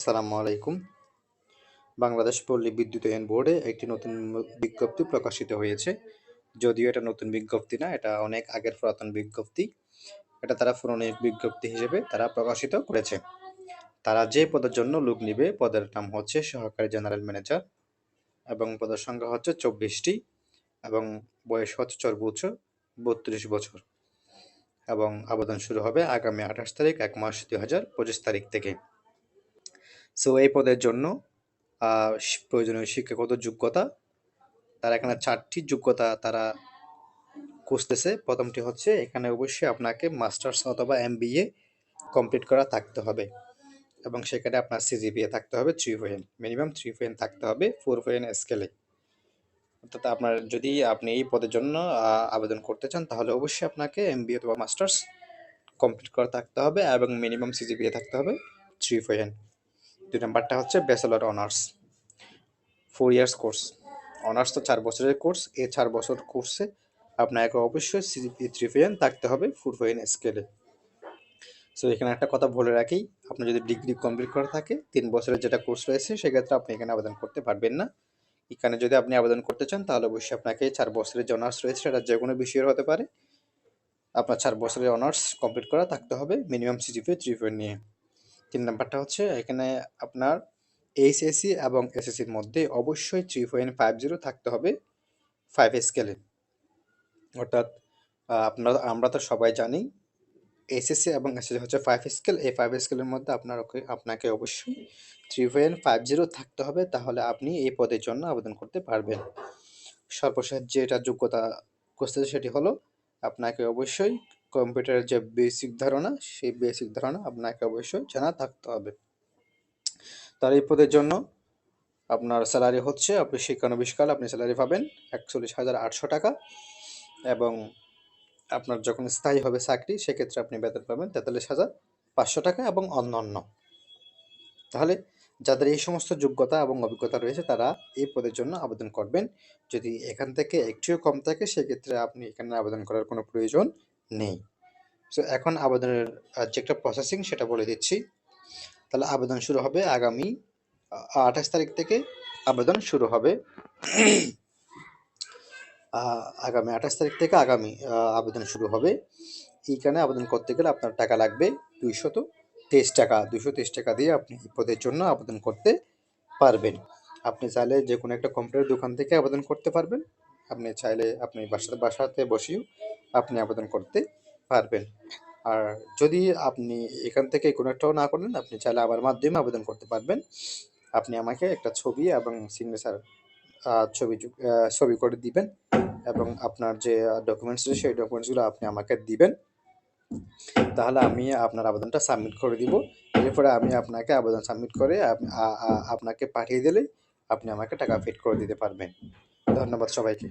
আসসালামু আলাইকুম। বাংলাদেশ পল্লী বিদ্যুতায়ন বোর্ডে একটি নতুন বিজ্ঞপ্তি প্রকাশিত হয়েছে। যদিও এটা নতুন বিজ্ঞপ্তি না, এটা অনেক আগের পুরাতন বিজ্ঞপ্তি। এটা তারা পুরনো বিজ্ঞপ্তি হিসেবে তারা প্রকাশিত করেছে। তারা যে পদের জন্য লোক নিবে, পদের নাম হচ্ছে সহকারী জেনারেল ম্যানেজার এবং পদের সংখ্যা হচ্ছে চব্বিশটি এবং বয়স হচ্ছে সর্বোচ্চ বত্রিশ বছর এবং আবেদন শুরু হবে আগামী আঠাশ তারিখ, এক মাস দুই হাজার পঁচিশ তারিখ থেকে। সো এই পদের জন্য প্রয়োজনীয় শিক্ষাগত যোগ্যতা, তারা এখানে চারটি যোগ্যতা তারা খুঁজতেছে। প্রথমটি হচ্ছে, এখানে অবশ্যই আপনাকে মাস্টার্স অথবা এমবিএ কমপ্লিট করা থাকতে হবে এবং সেখানে আপনার সিজিপিএ থাকতে হবে three point minimum three point থাকতে হবে ফোর ফোয়েন স্কেলে। অর্থাৎ আপনার যদি আপনি এই পদের জন্য আবেদন করতে চান, তাহলে অবশ্যই আপনাকে এম অথবা মাস্টার্স কমপ্লিট করা থাকতে হবে এবং মিনিমাম সিজিপিএ থাকতে হবে থ্রি ফোয়েন দুই নাম্বারটা হচ্ছে bachelor honours four years course honours তো চার বছরের কোর্স এই চার বছর কোর্সে আপনাকে অবশ্যই সিজিপি থ্রি ফোয়েন থাকতে হবে ফোর ফোয়েন স্কেলে সো এখানে একটা কথা বলে রাখি আপনি যদি ডিগ্রি কমপ্লিট করা থাকে, তিন বছরের যেটা কোর্স রয়েছে, সেক্ষেত্রে আপনি এখানে আবেদন করতে পারবেন না। এখানে যদি আপনি আবেদন করতে চান, তাহলে অবশ্যই আপনাকে চার বছরের যে অনার্স রয়েছে, সেটা যে কোনো বিষয়ের হতে পারে। আপনার চার বছরের অনার্স কমপ্লিট করা থাকতে হবে মিনিমাম সিজিপি থ্রি ফোর নিয়ে। তিন নাম্বারটা হচ্ছে এখানে আপনার এইচএসসি এবং এসএসসির মধ্যে অবশ্যই থ্রি পয়েন্ট ফাইভ জিরো থাকতে হবে ফাইভ স্কেলে অর্থাৎ আপনারা, আমরা তো সবাই জানি এসএসসি এবং এসএসসি হচ্ছে ফাইভ স্কেল এই ফাইভ স্কেলের মধ্যে আপনার আপনাকে অবশ্যই থ্রি পয়েন্ট ফাইভ জিরো থাকতে হবে, তাহলে আপনি এই পদের জন্য আবেদন করতে পারবেন। সর্বশেষ যেটা যোগ্যতা করতে সেটি হলো, আপনাকে অবশ্যই কম্পিউটারের যে বেসিক ধারণা, সেই বেসিক ধারণা আপনাকে অবশ্যই জানা থাকতে হবে। তার এই পদের জন্য আপনার স্যালারি হচ্ছে, আপনি শিক্ষানবিশকাল আপনি স্যালারি পাবেন একচল্লিশ হাজার আটশো টাকা এবং আপনার যখন স্থায়ী হবে চাকরি, সেক্ষেত্রে আপনি বেতন পাবেন তেতাল্লিশ হাজার পাঁচশো টাকা এবং অন্যান্য। তাহলে যাদের এই সমস্ত যোগ্যতা এবং অভিজ্ঞতা রয়েছে, তারা এই পদের জন্য আবেদন করবেন। যদি এখান থেকে একটিও কম থাকে, সেক্ষেত্রে আপনি এখানে আবেদন করার কোনো প্রয়োজন নেই। সো এখন আবেদনের আহ, যে একটা প্রসেসিং সেটা বলে দিচ্ছি। তাহলে আবেদন শুরু হবে আগামী আঠাশ তারিখ থেকে আবেদন শুরু হবে। আগামী আঠাশ তারিখ থেকে আগামী আবেদন শুরু হবে। এইখানে আবেদন করতে গেলে আপনার টাকা লাগবে দুইশত তেইশ টাকা। দুইশো তেইশ টাকা দিয়ে আপনি পদের জন্য আবেদন করতে পারবেন। আপনি চাইলে যে কোনো একটা কম্পিউটার দোকান থেকে আবেদন করতে পারবেন। আপনি চাইলে আপনি বাসাতে বাসাতে বসেও আপনি আবেদন করতে পারবেন। আর যদি আপনি এখান থেকে কোনো একটাও না করেন, আপনি চাইলে আমার মাধ্যমে আবেদন করতে পারবেন। আপনি আমাকে একটা ছবি এবং সিগনেচার ছবি ছবি করে দিবেন এবং আপনার যে ডকুমেন্টস সেই ডকুমেন্টসগুলো আপনি আমাকে দিবেন। তাহলে আমি আপনার আবেদনটা সাবমিট করে দিব। এরপরে আমি আপনাকে আবেদন সাবমিট করে আপনাকে পাঠিয়ে দিলে আপনি আমাকে টাকা ফিট করে দিতে পারবেন। ধন্যবাদ সবাইকে।